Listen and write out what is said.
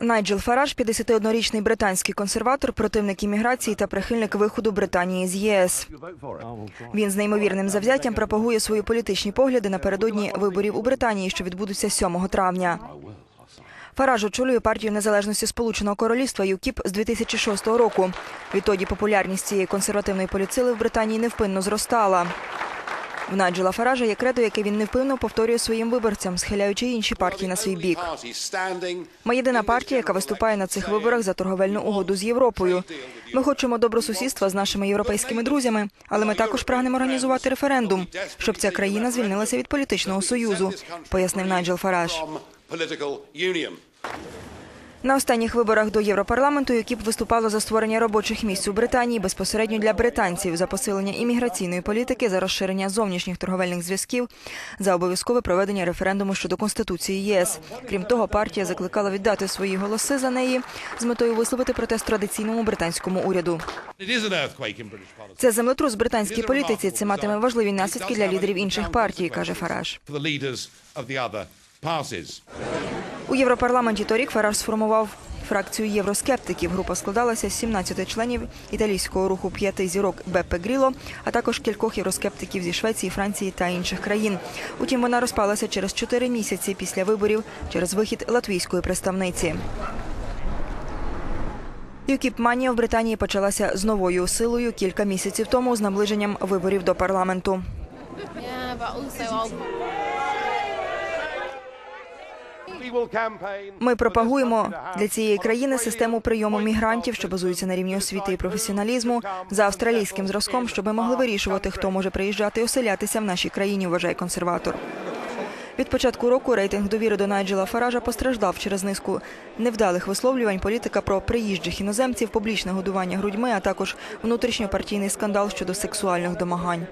Найджел Фараж, 51-річний британський консерватор, противник імміграції та прихильник виходу Британії з ЄС. Він з неймовірним завзяттям пропагує свої політичні погляди напередодні виборів у Британії, що відбудуться 7 травня. Фараж очолює партію незалежності Сполученого Королівства ЮКІП з 2006 року. Відтоді популярність цієї консервативної поліцили в Британії невпинно зростала. В Найджела Фаража є кредо, яке він невпинно повторює своїм виборцям, схиляючи інші партії на свій бік. Ми єдина партія, яка виступає на цих виборах за торговельну угоду з Європою. Ми хочемо добросусідства з нашими європейськими друзями, але ми також прагнемо організувати референдум, щоб ця країна звільнилася від політичного союзу, пояснив Найджел Фараж. На останніх виборах до Європарламенту ЮКІП виступало за створення робочих місць у Британії безпосередньо для британців, за посилення імміграційної політики, за розширення зовнішніх торговельних зв'язків, за обов'язкове проведення референдуму щодо конституції ЄС. Крім того, партія закликала віддати свої голоси за неї з метою висловити протест традиційному британському уряду. Це землетрус в британській політиці. Це матиме важливі наслідки для лідерів інших партій, каже Фараж. У Європарламенті торік Фараж сформував фракцію євроскептиків. Група складалася з 17 членів італійського руху п'яти зірок Беппе Гріло, а також кількох євроскептиків зі Швеції, Франції та інших країн. Утім, вона розпалася через чотири місяці після виборів через вихід латвійської представниці. ЮКІП манія в Британії почалася з новою силою кілька місяців тому з наближенням виборів до парламенту. Ми пропагуємо для цієї країни систему прийому мігрантів, що базується на рівні освіти і професіоналізму, за австралійським зразком, щоб ми могли вирішувати, хто може приїжджати і оселятися в нашій країні, вважає консерватор. Від початку року рейтинг довіри до Найджела Фаража постраждав через низку невдалих висловлювань політика про приїжджих іноземців, публічне годування грудьми, а також внутрішньопартійний скандал щодо сексуальних домагань.